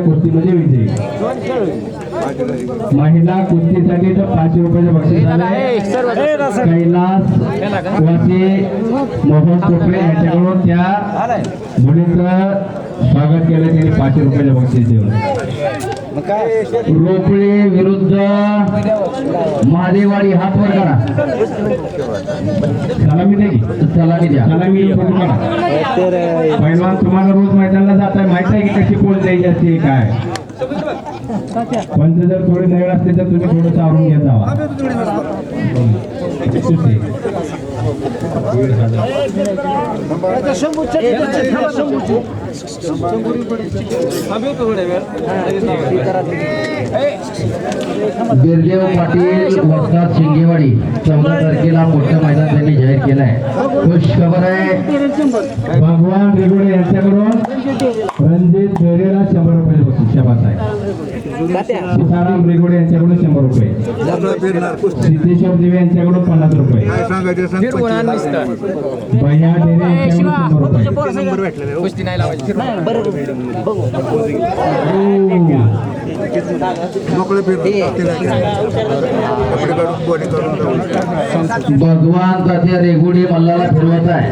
कुस्तीमध्ये विजयी. महिला कुस्तीसाठी तर पाचशे रुपयाचे बक्षीस आहे कैलास वासी मोहन चोपडे यांच्याकडून त्या मुलीचं स्वागत केलं त्यांनी पाचशे रुपयाचे बक्षीस देऊन. रोपळे विरुद्ध महादेवाडी हात वर करा. सलामी दे की. सलामी द्या. सलामी पहिलवान तुम्हाला रोज मैदानाला जात आहे. माहीत आहे की कशी पोल द्यायची असते काय? पण ते जर थोडी नवीन असते तर तुम्ही थोडं आवरून घेत जावा. बिरदेव पाटील वस्ताद शिंगेवाडी चौदा तारखेला मोठं मैदान त्यांनी जाहीर केलं आहे खुश खबर आहे. भगवान रेगुडे यांच्याकडून रणजित बेरेला शंभर रुपये बक्षीस शबास आहे सीताराम रेगुडे यांच्याकडून शंभर रुपये. सिद्धेश्वर देवी यांच्याकडून पन्नास रुपये. भैया डेरे यांच्याकडून शंभर रुपये. भगवान तात्या रेगुडी मल्लाला फिरवत आहे.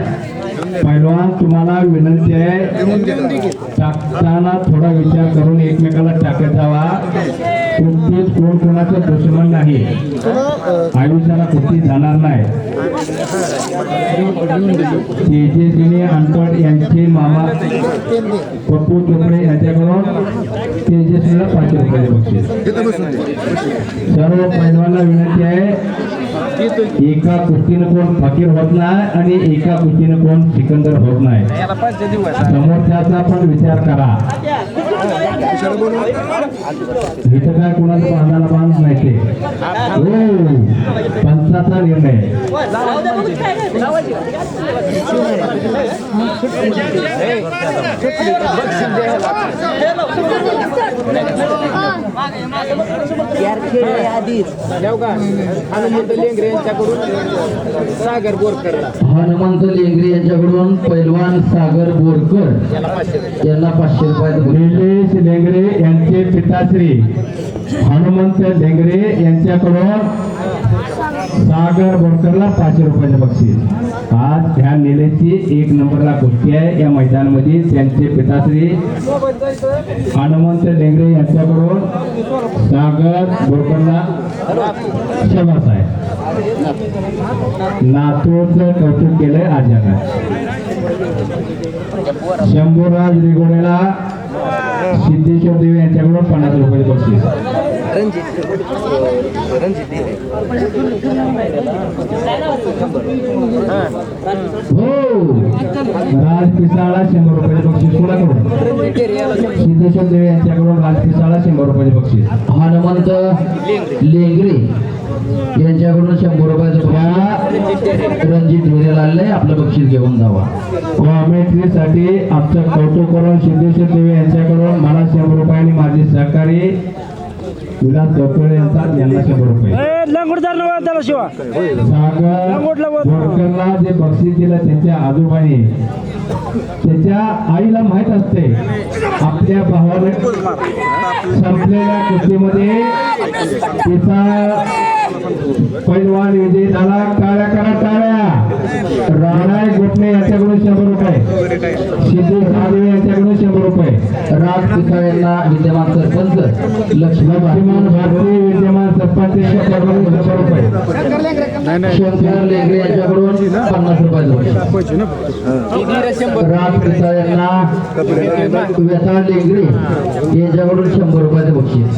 पैलवान तुम्हाला विनंती आहे. टाकताना थोडा विचार करून एकमेकाला टाकत जावा कुस्तीत कोण कोणाचं दुश्मन नाही. आयुष्याला कुस्ती जाणार नाही. तेजस्विनी अंतड यांचे मामा पप्पू चोपडे यांच्याकडून तेजस्वीला पाचशे रुपये बक्षीस. सर्व पैलवानला विनंती आहे. एका कुस्तीनं कोण फकीर होत नाही आणि एका कुस्तीनं कोण सिकंदर होत नाही. समोरच्याचा पण विचार करा. इथं काय कोणाचा बांधाला बांध नाही ते. हो पंचाचा निर्णय. हनुमंत लेंगरे यांच्याकडून सागर बोरकर हनुमंत लेंगरे यांच्याकडून पैलवान सागर बोरकर यांना पाचशे. निलेश लेंगरे लेंगरे यांचे पिताश्री हनुमंत लेंगरे यांच्याकडून सागर बोरकरला पाचशे रुपयाचे बक्षीस. आज ह्या निलेशची एक नंबरला गोष्टी आहे. या मैदानामध्ये त्यांचे पिताश्री हनुमंत लेंगरे यांच्याकडून सागर बोरकरला शबास आहे. नातूरचं कौतुक केलंय आज यानं शंभूराज रिगोडेला सिद्धेश्वर देव यांच्याकडून पन्नास रुपये बक्षीस. रणजित रणजित हो. राज पिसाळा शंभर रुपये बक्षीस कोणाकडून सिद्धेश्वर देवी यांच्याकडून राज पिसाळा शंभर रुपये बक्षीस हनुमंत लेंगरे यांच्याकडून शंभर रुपयाचं बक्षीस रणजित ढेरेला आलंय आपलं बक्षीस घेऊन जावा. कॉमेंट्रीसाठी आमचं कौतुक करून सिद्धेश्वर देवी यांच्याकडून मला शंभर रुपये आणि माझे सहकारी विलास गवतळे यांचा यांना शंभर रुपये लंगोटदार त्याला शिवा. सागर बोरकरला जे बक्षीस दिलं त्यांच्या आजोबाने त्याच्या आईला माहीत असते आपल्या भावाने संपलेल्या कुस्तीमध्ये तिचा पैलवान विजय झाला. टाळ्या करा टाळ्या. राणा गोपणे यांच्याकडून शंभर रुपये. सिद्धू साधवे यांच्याकडून शंभर रुपये. राज पिसाळ यांना विद्यमान सरपंच लक्ष्मी लक्ष्मण भारती विद्यमान सरपंच यांच्याकडून शंभर रुपये. शंकर लेंगरे यांच्याकडून पन्नास रुपयाचं बक्षीस राज पिसाळ यांना व्यथा लेंगरे यांच्याकडून शंभर रुपयाचं बक्षीस.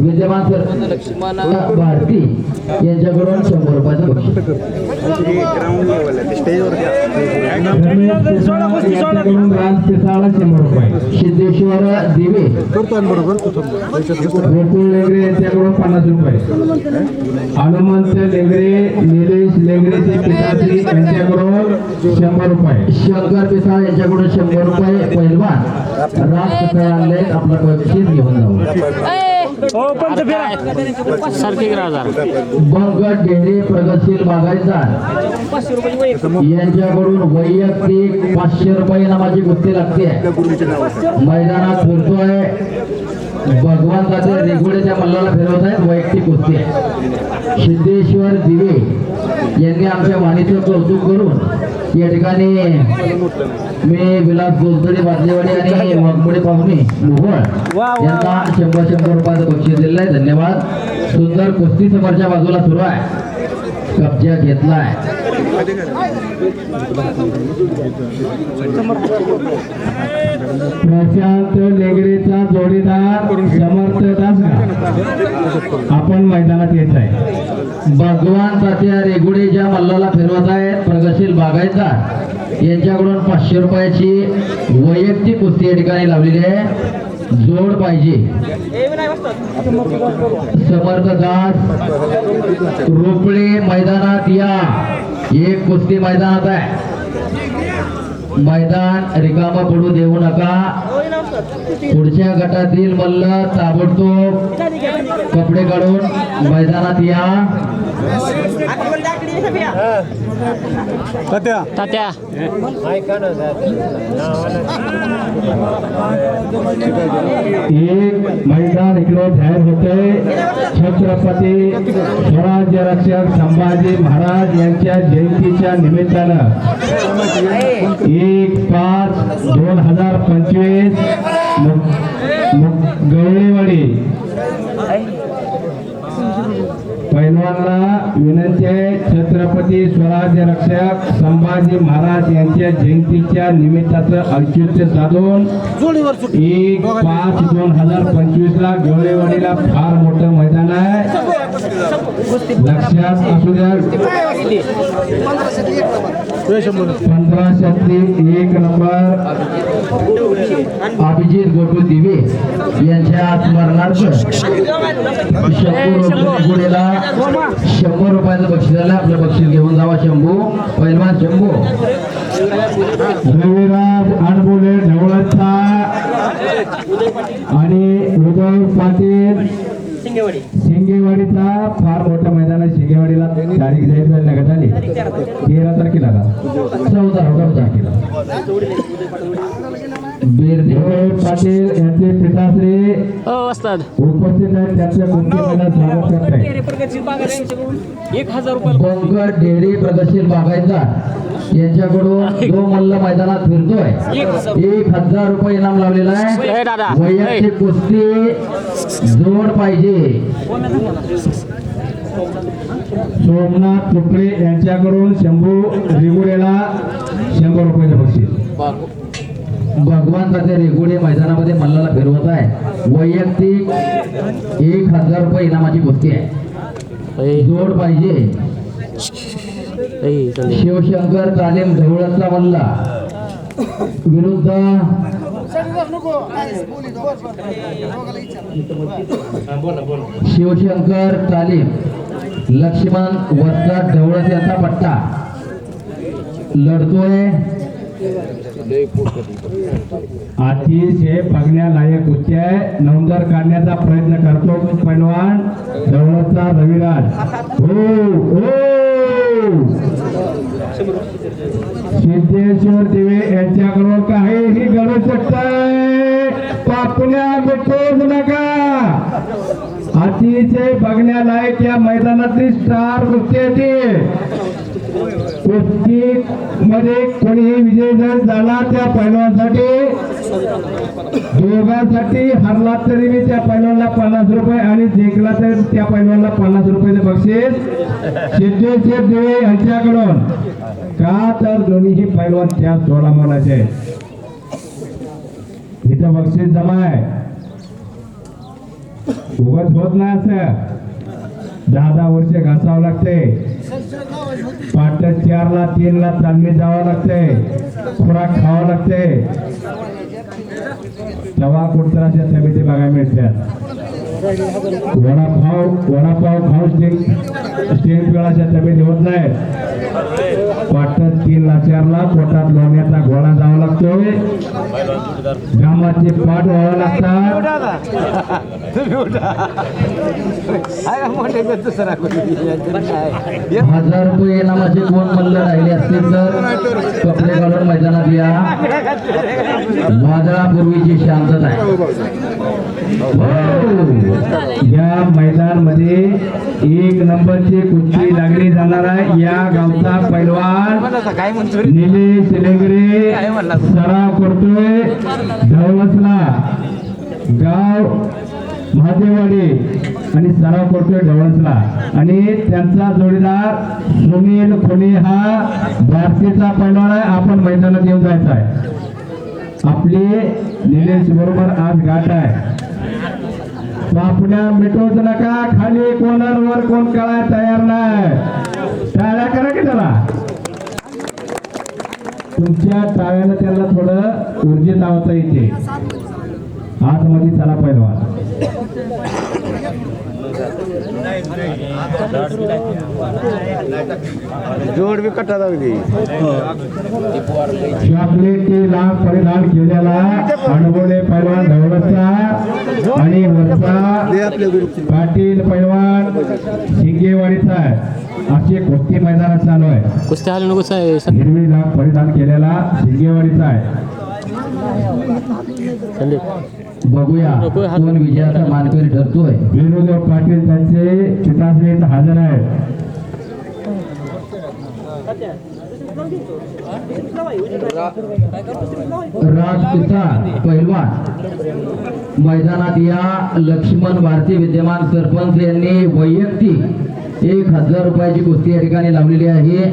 विद्यमान सरपंच लक्ष्मण भारती यांच्याकडून शंभर रुपयाचं बक्षीस. राज शंभर रुपये सिद्धेश्वर दिवे गोकुळ लेंगरे यांच्याकडून पन्नास रुपये हनुमंत लेंगरे निलेश लेंगरेचे पिताश्री यांच्याकडून शंभर रुपये शंकर पिसाळ यांच्याकडून शंभर रुपये पहिलवान राज पिसाळ आपला बक्षीस घेऊन जाऊ हो पंच फिरा. सारखे प्रगतशील यांच्याकडून वैयक्तिक पाचशे रुपये नामाची कुस्ती लागते. मैदानात फिरतोय. भगवान दादा रेगुड्याच्या मल्लाला फिरवत आहेत वैयक्तिक आहे सिद्धेश्वर दिवे यांनी आमच्या वाणीचं कौतुक करून या ठिकाणी मी विलास गोलतडे बादलेवाडी आणि वाघमोडे पाहुणे मोहोळ. यांना शंभर शंभर रुपयाचं बक्षीस दिलेलं आहे. धन्यवाद. सुंदर कुस्ती समोरच्या बाजूला सुरू आहे. कब्जा घेतलाय. प्रशांत लेगरेचा जोडीदार समर्थ दासगा आपण मैदानात येत आहे. भगवान तात्या रेगुडेच्या मल्लाला फिरवत आहेत प्रगतशील बागायतदार यांच्याकडून पाचशे रुपयाची वैयक्तिक कुस्ती या ठिकाणी लावलेली आहे. जोड पाहिजे. समर्थ दास रोपळे मैदानात या. एक कुस्ती मैदानात आहे. मैदान रिकामा पडू देऊ नका. पुढच्या गटातील मल्ल ताबडतोब कपडे काढून मैदानात या. तात्या. एक मैदान इकडे जाहीर होते छत्रपती स्वराज्य रक्षक संभाजी महाराज यांच्या जयंतीच्या निमित्तानं एक पाच दोन हजार पंचवीस गवळीवाडी पैलवानला विनंती आहे छत्रपती स्वराज्य रक्षक संभाजी महाराज यांच्या जयंतीच्या निमित्ताचं औचित्य साधून एक पाच दोन हजार पंचवीस ला गवळेवाडीला फार मोठं मैदान आहे. लक्षात असू द्या. पंधराशे एक नंबर. अभिजित गोटू दिवे यांच्या स्मरणार्थ शंभू. गुडेला शंभर रुपयाचं बक्षीस आलं आपलं बक्षीस घेऊन जावा शंभू. पहिलवान शंभू. रविराज अडबोले ढवळचा आणि उदय पाटील. शिंगेवाडीचा फार मोठं मैदान आहे शिंगेवाडीला तारीख जाहीर झाली नका झाली तेरा तारखेला का चौदा चौदा तारखेला. पाटील यांचे पिताश्री हो उपस्थित आहेत स्वागत एक हजार रुपये डेअरी प्रगतशील बागायतदार. यांच्याकडून जो मल्ल मैदानात फिरतोय. एक हजार रुपये. इनाम लावलेला आहे. वैयक्तिक कुस्ती जोड पाहिजे. सोमनाथ तुकडे यांच्याकडून शंभू रिगुडेला शंभर रुपयाचं बक्षीस. भगवान तात्या रेगोडे मैदानामध्ये मल्लाला फिरवत आहे. वैयक्तिक एक हजार रुपये इनामाची कुस्ती आहे. जोड पाहिजे. शिवशंकर तालीम ढवळचा मल्ला. विरुद्ध शिवशंकर तालीम लक्ष्मण वस्ताद ढवळस यांचा पट्टा. लढतोय. अतिशय बघण्यालायक उच्चय आहे. नवंदर काढण्याचा प्रयत्न करतो पैलवान जवळचा रविराज. हो हो. सिद्धेश्वर दिवे यांच्याकडून काहीही घडू शकतंय. पापण्या मिटवूच नका. अतिशय बघण्यालायक या मैदानातली स्टार कुस्ती कुस्ती मध्ये कोणीही विजय जर झाला त्या पैलवानसाठी दोघांसाठी हरला तरी मी त्या पैलवानला पन्नास रुपये आणि जिंकला तर त्या पैलवानला पन्नास रुपये बक्षीस. सिद्धेश्वर देवे यांच्याकडून का तर दोन्हीही पैलवान त्या सोळा मोलाचे इथं बक्षीस जमा आहे उगत होत नाही असं. दहा दहा वर्ष घासावं लागते. पाठ चारला तीनला चालमी जावं लागते. खुराक खावं लागते. तेव्हा कुठतराच्या समिती बघायला मिळतात वडापाव वडापाव खाऊ स्टेन स्टेन पिळाच्या समिती होत नाही पाठ तीन लाचारला पोटात लोण्याचा घोडा जावा लागतो घामाचे पाठ व्हावं लागतात. हजार रुपये नामाचे म्हणजे कोण मल्ल राहिले असतील तर? कपडे घालून मैदानात या. वादळापूर्वीची शांतता आहे. हो. या मैदानमध्ये एक नंबरची कुस्ती लागली जाणार आहे? या गावचा पैलवान काय म्हणतो निलेश लेंगरे सराव करतोय ढवळसला गाव महादेवाडी आणि सराव करतोय ढवळसला आणि त्यांचा जोडीदार सुनील खोले हा भारतीचा पैलवान आहे. आपण मैदानात येऊन जायचा आहे. आपली निलेश बरोबर आज गाठ आहे. बापण्या मिटवच नका. खाली कोणावर कोण कळाय तयार नाही. टाळ्या करा की त्याला? तुमच्या टाळ्यानं त्यांना थोडं ऊर्जेत लावता येते. आतमध्ये चला पहिलवान जोड बी कटा लागली चॉकलेटी लाल परिधान केलेला अनुभवले पैलवान ढवळचा आणि वरचा पाटील पैलवान शिंगेवाडीचा आहे. असे कुस्ती मैदानात चालू आहे. कुस्ती नको सा- हिरवी लाल परिधान केलेला शिंगेवाडीचा आहे. बघूया. कोण विजयाचा मानकरी ठरतोय? वेणुदेव पाटील त्यांचे हजर आहेत. राज किसान पहिलवान मैदानात या लक्ष्मण भारती विद्यमान सरपंच यांनी वैयक्तिक एक हजार रुपयाची कुस्ती या ठिकाणी लावलेली आहे.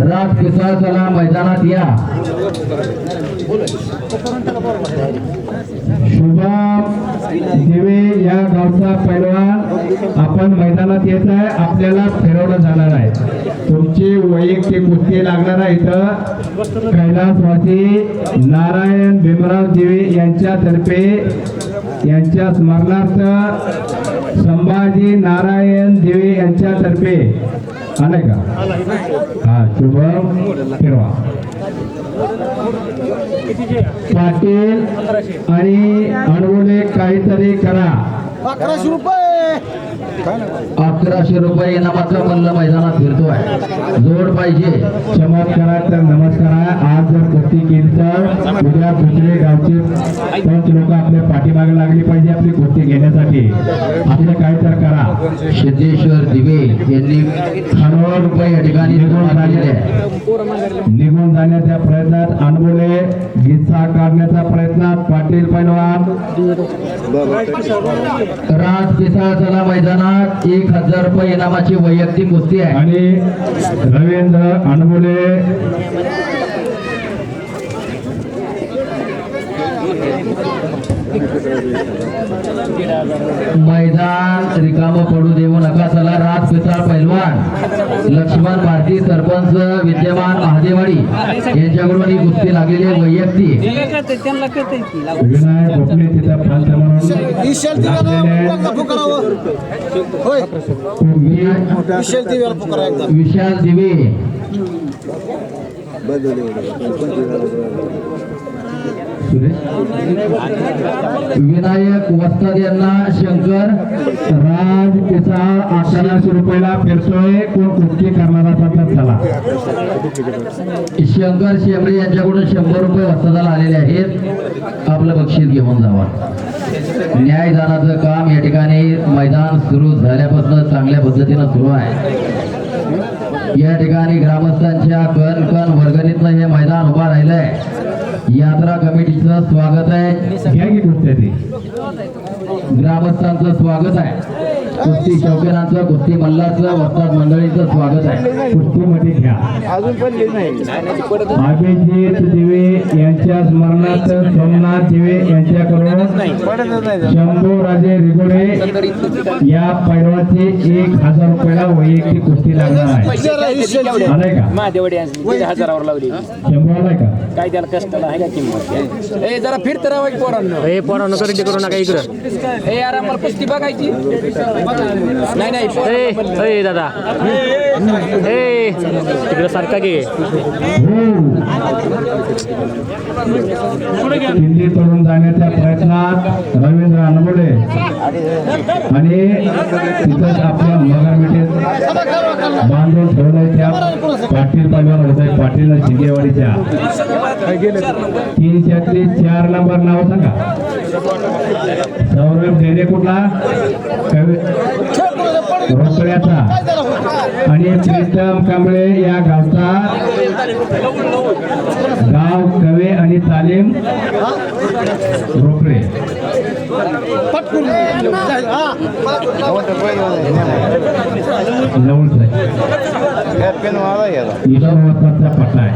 राज किसान चला मैदानात या. शुभम दिवे या गावचा पैलवान आपण मैदानात येत आहे. आपल्याला फिरवलं जाणार आहे. तुमची वैयक्तिक कुस्ती लागणार आहे इथं. कैलासवासी नारायण भीमराव दिवे यांच्यातर्फे यांच्या स्मरणार्थ संभाजी नारायण दिवे यांच्यातर्फे आलंय का? हा शुभम फिरवा पाटील आणि अडवले काहीतरी करा. अकराशे रुपये. अकराशे रुपये इनामाचा मल्ल मैदानात फिरतोय. जोड पाहिजे. चमत्कारात तर नमस्कार आहे आज जर कुस्ती केली तर उद्या दुसरे गावचे पंच लोक आपल्या पाठीमागे लागली पाहिजे आपली कुस्ती घेण्यासाठी. आपलं काय तर करा. सिद्धेश्वर दिवे यांनी करोड रुपये या ठिकाणी केलेले आहे निघून जाण्याच्या प्रयत्नात अनबोले गीतसा काढण्याच्या प्रयत्नात पाटील पैलवान. राज पिसाळ चला मैदानात. एक हजार रुपये इनामाची वैयक्तिक कुस्ती आहे. आणि रवींद्र अनबोले मैदान रिकाम पडू देऊ नका चला राज पिसाळ पैलवान. लक्ष्मण भारती सरपंच विद्यमान महादेवाडी. यांच्याकडून ही कुस्ती लागलेली वैयक्तिक. विनायक भोपले तिथं पंच म्हणून लागलेले आहेत. होय. तुम्ही विशाल दिवे. विनायक वस्ताद यांना शंकर राज त्याचा अकराशे रुपयाला फिरतोय कोण कुठे करणारा तर झाला? शंकर शेंबरे यांच्याकडून शंभर रुपये वस्तादाला आलेले आहेत. आपलं बक्षीस घेऊन जावा. न्यायदानाचं काम या ठिकाणी मैदान सुरू झाल्यापासून चांगल्या पद्धतीनं सुरू आहे. या ठिकाणी ग्रामस्थांच्या कण कण वर्गणीतनं हे मैदान उभा राहिलंय. यात्रा कमिटीचं स्वागत आहे. घ्या की कुस्त्या ती. ग्रामस्थांचं स्वागत आहे. कुस्ती शौकीनांचं कुस्ती मल्लाचं वस्ताद मंडळीचं स्वागत आहे. कुस्तीमध्ये घ्या. अजून नाही अभिजित दिवे यांच्या स्मरणार्थ सोमनाथ दिवे यांच्याकडून शंभू राजे रिगोडे या पैलवानचे एक हजार रुपयाला वैयक्तिक कुस्ती लागणार आहे. आलाय का? शंभू का? काय त्याला कष्टाला आहे का किंमत? ए जरा फिर तर राहा पोरांनो. हे पोरांनो खरेदी करू नका इकडं. ए यार आम्हाला कुस्ती बघायची. नाही नाही ए पोरांनो ए दादा. ए तिकडं सारखा घे. हो दिल्ली तोडून जाण्याच्या प्रयत्नात रवींद्र अनबोडे आणि तिथंच आपल्या मगरमिठीत बांधून ठेवलंय त्या पाटील पैलवान उदय पाटील शिंगेवाडीच्या तीनशेतली चार नंबर नाव सांगा. सौरभ डेरे कुठला? कवी रोकड्याचा. आणि प्रीतम कांबळे या गावचा. गाव कवे आणि तालीम रोकडे. पटकून. हा जवळच आहे ईश्वरवस्ताचा पट्टा आहे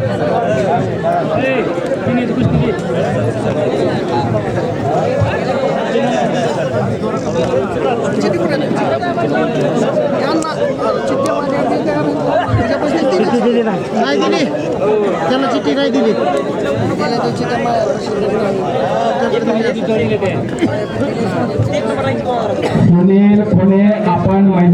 नाही दिली त्याला चिठ्ठी नाही दिली सुनील पुणे आपण मैदान